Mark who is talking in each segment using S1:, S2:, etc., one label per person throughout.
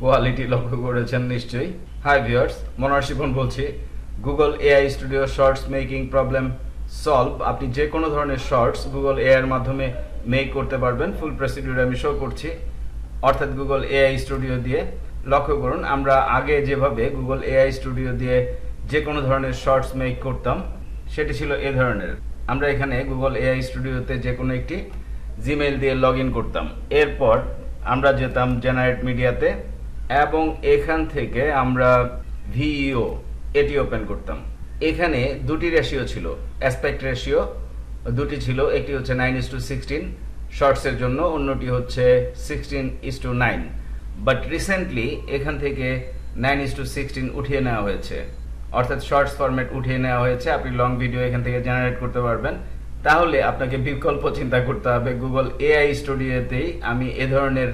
S1: Quality লক্ষ্য করেছেন নিশ্চয়ই। হাই ভিউয়ার্স মনোয়ার বলছি। Google AI studio shorts making problem solve আপনি যে কোনো ধরনের শর্টস গুগল এআই এর মাধ্যমে মেক করতে পারবেন। ফুল প্রসিডিউর আমি শো করছি। অর্থাৎ গুগল এআই স্টুডিও দিয়ে। লক্ষ্য করুন, আমরা আগে যেভাবে গুগল এআই স্টুডিও দিয়ে যে কোনো ধরনের শর্টস মেক করতাম, সেটি ছিল এ ধরনের। আমরা এখানে গুগল এআই স্টুডিওতে যে কোনো একটি জিমেইল দিয়ে লগ করতাম। এরপর আমরা যেতাম জেনারেট মিডিয়াতে এবং এখান থেকে আমরা ভিইও, এটি ওপেন করতাম। এখানে দুটি রেশিও ছিল অ্যাসপেক্ট রেশিও দুটি ছিল, একটি হচ্ছে নাইন ইস টু সিক্সটিন শর্টসের জন্য, অন্যটি হচ্ছে sixteen is to nine but recently এখান থেকে নাইন ইস টু সিক্সটিন উঠিয়ে নেওয়া হয়েছে। অর্থাৎ শর্টস ফরম্যাট উঠিয়ে নেওয়া হয়েছে। আপনি লং ভিডিও এখান থেকে জেনারেট করতে পারবেন। তাহলে আপনাকে বিকল্প চিন্তা করতে হবে। গুগল এআই স্টুডিওতেই আমি এ ধরনের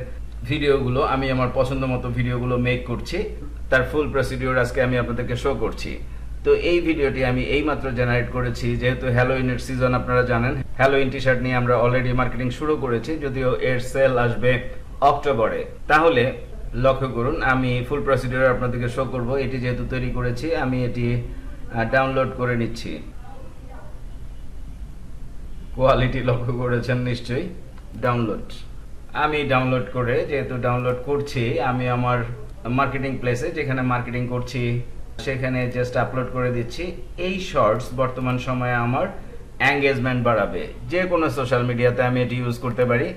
S1: ভিডিওগুলো, আমি আমার পছন্দ মতো ভিডিওগুলো মেক করছি। তার ফুল প্রসিডিওর আজকে আমি আপনাদেরকে শো করছি। তো এই ভিডিওটি আমি এইমাত্র জেনারেট করেছি, যেহেতু হ্যালোইনের সিজন আপনারা জানেন হ্যালোইন টি শার্ট নিয়ে আমরা অলরেডি মার্কেটিং শুরু করেছি, যদিও এর সেল আসবে অক্টোবরে। তাহলে লক্ষ্য করুন, আমি ফুল প্রসিডিওর আপনাদেরকে শো করব। এটি যেহেতু তৈরি করেছি, আমি এটি ডাউনলোড করে নিচ্ছি। কোয়ালিটি লক্ষ্য করেছেন নিশ্চয়ই ডাউনলোড আমি ডাউনলোড করে যেহেতু ডাউনলোড করছি, আমি আমার মার্কেটিং প্লেসে যেখানে মার্কেটিং করছি, সেখানে জাস্ট আপলোড করে দিচ্ছি। এই শর্টস বর্তমান সময়ে আমার এঙ্গেজমেন্ট বাড়াবে। যে কোনো সোশ্যাল মিডিয়াতে আমি এটি ইউজ করতে পারি।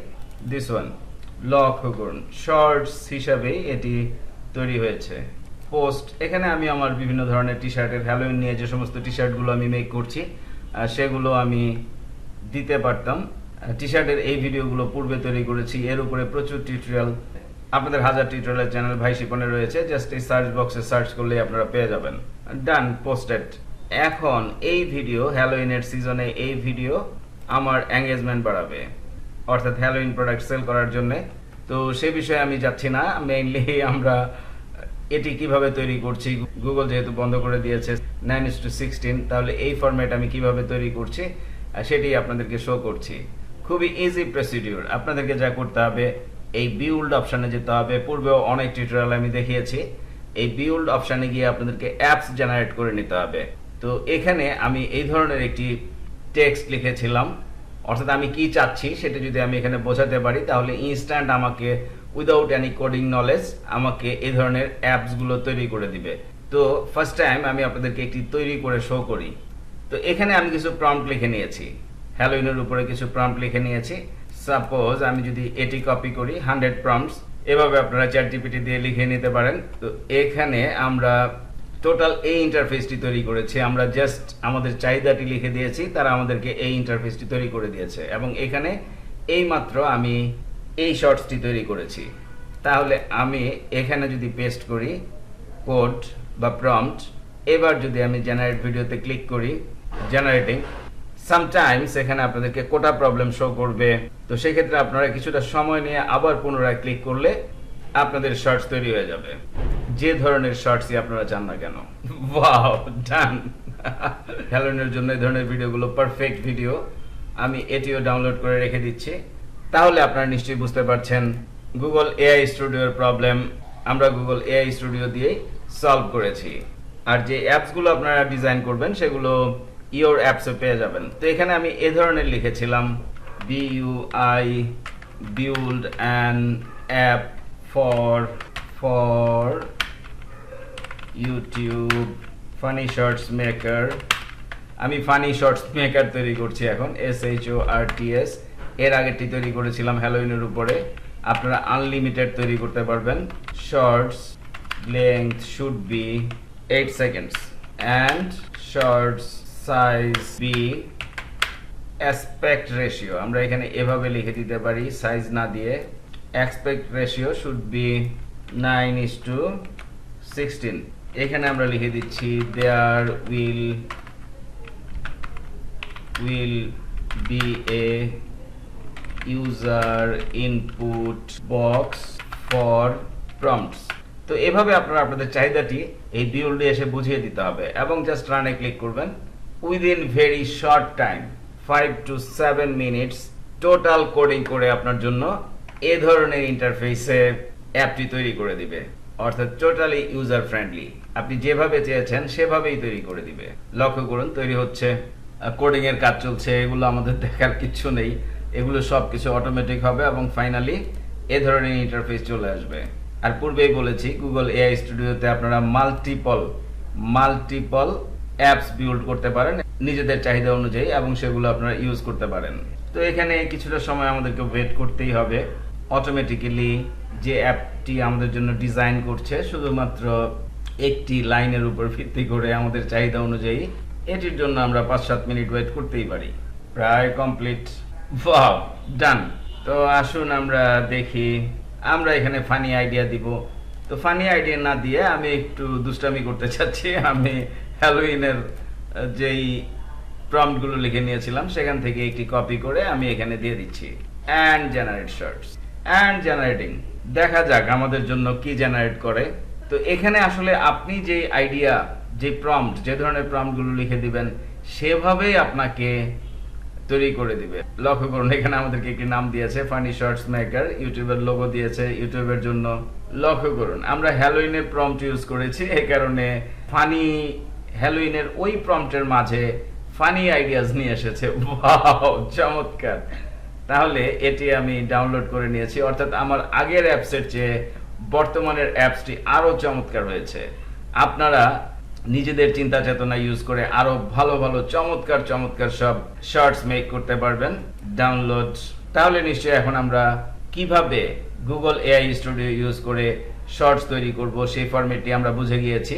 S1: দিস ওয়ান লক্ষ্য করুন শর্টস হিসাবে এটি তৈরি হয়েছে। পোস্ট এখানে আমি আমার বিভিন্ন ধরনের টি শার্টের হ্যালোইন নিয়ে যে সমস্ত টি শার্টগুলো আমি মেক করছি সেগুলো আমি দিতে পারতাম। টি শার্টের এই ভিডিওগুলো পূর্বে তৈরি করেছি। এর উপরে প্রচুর টিউটোরিয়াল আপনাদের হাজার টিউটোরিয়াল চ্যানেল ভাই শিপনে রয়েছে। জাস্ট এই সার্চ বক্সে সার্চ করলে আপনারা পেয়ে যাবেন। ডান পোস্টেড এখন এই ভিডিও হ্যালোইনের সিজনে এই ভিডিও আমার এঙ্গেজমেন্ট বাড়াবে। অর্থাৎ হ্যালোইন প্রোডাক্ট সেল করার জন্য। তো সে বিষয়ে আমি যাচ্ছি না। মেইনলি আমরা এটি কীভাবে তৈরি করছি গুগল যেহেতু বন্ধ করে দিয়েছে নাইন ইস টু সিক্সটিন তাহলে এই ফরম্যাট আমি কীভাবে তৈরি করছি সেটি আপনাদেরকে শো করছি। খুবই ইজি প্রসিডিউর আপনাদেরকে যা করতে হবে, এই বিউল্ড অপশানে যেতে হবে। পূর্বেও অনেক টিউটোরিয়াল আমি দেখিয়েছি। এই বিউল্ড অপশানে গিয়ে আপনাদেরকে অ্যাপস জেনারেট করে নিতে হবে। তো এখানে আমি এই ধরনের একটি টেক্সট লিখেছিলাম। অর্থাৎ আমি কি চাচ্ছি সেটা যদি আমি এখানে বোঝাতে পারি, তাহলে ইনস্ট্যান্ট আমাকে উইদাউট এনি কোডিং নলেজ আমাকে এই ধরনের অ্যাপসগুলো তৈরি করে দিবে। তো ফার্স্ট টাইম আমি আপনাদেরকে একটি তৈরি করে শো করি। তো এখানে আমি কিছু প্রম্পট লিখে নিয়েছি। হ্যালোইনের উপরে কিছু প্রম্পট লিখে নিয়েছি। সাপোজ আমি যদি এটি কপি করি হান্ড্রেড প্রম্পটস এভাবে আপনারা চ্যাট জিপিটি দিয়ে লিখে নিতে পারেন। তো এখানে আমরা টোটাল এই ইন্টারফেসটি তৈরি করেছি। আমরা জাস্ট আমাদের চাহিদাটি লিখে দিয়েছি, তারা আমাদেরকে এই ইন্টারফেসটি তৈরি করে দিয়েছে। এবং এখানে এইমাত্র আমি এই শর্টসটি তৈরি করেছি। তাহলে আমি এখানে যদি পেস্ট করি কোড বা প্রম্পট এবার যদি আমি জেনারেট ভিডিওতে ক্লিক করি জেনারেটিং সামটাইমস এখানে আপনাদেরকে কোটা প্রবলেম শো করবে। তো সেক্ষেত্রে আপনারা কিছুটা সময় নিয়ে আবার পুনরায় ক্লিক করলে আপনাদের শর্টস তৈরি হয়ে যাবে। যে ধরনের শর্টসই আপনারা চান না কেন? ওয়াও ডান হ্যালোনের জন্য এই ধরনের ভিডিওগুলো পারফেক্ট ভিডিও আমি এটিও ডাউনলোড করে রেখে দিচ্ছি। তাহলে আপনারা নিশ্চয়ই বুঝতে পারছেন গুগল এআই স্টুডিওর প্রবলেম আমরা গুগল এআই স্টুডিও দিয়েই সলভ করেছি। আর যে অ্যাপসগুলো আপনারা ডিজাইন করবেন, সেগুলো ইওর অ্যাপসে পেয়ে যাবেন। তো এখানে আমি এ ধরনের লিখেছিলাম B U I build an app for for YouTube funny shorts maker আমি ফানি শর্টস মেকার তৈরি করছি এখন S H O R T S এর আগেরটি তৈরি করেছিলাম হ্যালোইনের উপরে। আপনারা আনলিমিটেড তৈরি করতে পারবেন। Shorts length should be eight seconds and shorts size be aspect ratio আমরা এখানে এভাবে লিখে দিতে পারি সাইজ না দিয়ে aspect ratio should be nine is to sixteen এখানে আমরা লিখে দিচ্ছি there will will be a user input box for prompts তো এভাবে আপনারা আপনাদের চাহিদাটি এই বিউল্ডে এসে বুঝিয়ে দিতে হবে এবং জাস্ট রানে ক্লিক করবেন। Within very short time five to seven minutes total coding করে আপনার জন্য এ ধরনের ইন্টারফেসে অ্যাপটি তৈরি করে দিবে। অর্থাৎ টোটালি ইউজার ফ্রেন্ডলি আপনি যেভাবে চেয়েছেন, সেভাবেই তৈরি করে দিবে। লক্ষ্য করুন, তৈরি হচ্ছে। কোডিং এর কাজ চলছে, এগুলো আমাদের দেখার কিচ্ছু নেই। এগুলো সব কিছু অটোমেটিক হবে এবং ফাইনালি এ ধরনের ইন্টারফেস চলে আসবে। আর পূর্বেই বলেছি গুগল এআই স্টুডিওতে আপনারা মাল্টিপল মাল্টিপল অ্যাপস বিল্ড করতে পারেন, নিজেদের চাহিদা অনুযায়ী, এবং সেগুলো আপনারা ইউজ করতে পারেন। তো এখানে কিছুটা সময় আমাদেরকে ওয়েট করতেই হবে। অটোমেটিক্যালি যে অ্যাপটি আমাদের জন্য ডিজাইন করছে, শুধুমাত্র একটি লাইনের উপর ভিত্তি করে আমাদের চাহিদা অনুযায়ী, এটির জন্য আমরা পাঁচ সাত মিনিট ওয়েট করতেই পারি। প্রায় কমপ্লিট ডান তো আসুন আমরা দেখি। আমরা এখানে ফানি আইডিয়া দিব। তো ফানি আইডিয়া না দিয়ে আমি একটু দুষ্টামি করতে চাচ্ছি। আমি হ্যালোইনের যেই প্রম্পটগুলো লিখে নিয়েছিলাম, সেখান থেকে একটি কপি করে আমি এখানে দিয়ে দিচ্ছি and generate shorts and generating দেখা যাক আমাদের জন্য কি জেনারেট করে। তো এখানে আসলে আপনি যে আইডিয়া যে প্রম্পট যে ধরনের প্রম্পটগুলো লিখে দিবেন, সেভাবেই আপনাকে তৈরি করে দিবে। লক্ষ্য করুন, এখানে আমাদেরকে একটি নাম দিয়েছে ফানি শর্টস মেকার ইউটিউবের লোগো দিয়েছে, ইউটিউবের জন্য। লক্ষ্য করুন, আমরা হ্যালোইনের প্রম্পট ইউজ করেছি, এই কারণে ফানি হ্যালোইনের ওই প্রম্পটের মাঝে ফানি আইডিয়াস নিয়ে এসেছে। চমৎকার। তাহলে এটি আমি ডাউনলোড করে নিয়েছি। অর্থাৎ আমার আগের অ্যাপসের চেয়ে বর্তমানের অ্যাপসটি আরও চমৎকার হয়েছে। আপনারা নিজেদের চিন্তা চেতনা ইউজ করে আরও ভালো ভালো, চমৎকার চমৎকার সব শর্টস মেক করতে পারবেন। ডাউনলোড তাহলে নিশ্চয়ই এখন আমরা কীভাবে গুগল এআই স্টুডিও ইউজ করে শর্টস তৈরি করব সেই ফরম্যাটটি আমরা বুঝে গিয়েছি।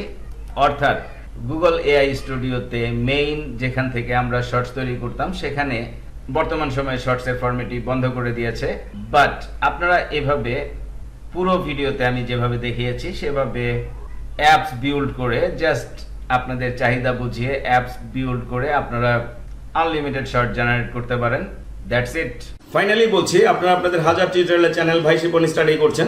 S1: অর্থাৎ গুগল এআই স্টুডিওতে মেইন যেখান থেকে আমরা শর্টস তৈরি করতাম, সেখানে বর্তমান সময়ে শর্টসের ফরম্যাটটি বন্ধ করে দিয়েছে। বাট আপনারা এভাবে পুরো ভিডিওতে আমি যেভাবে দেখিয়েছি, সেভাবে অ্যাপস বিল্ড করে জাস্ট আপনাদের চাহিদা বুঝিয়ে অ্যাপস বিল্ড করে আপনারা আনলিমিটেড শর্ট জেনারেট করতে পারেন। দ্যাটস ইট
S2: ফাইনালি বলছি, আপনারা আপনাদের হাজার টিউটোরিয়ালের চ্যানেল ভাই শিপন স্টাডি করছেন।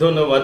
S2: ধন্যবাদ।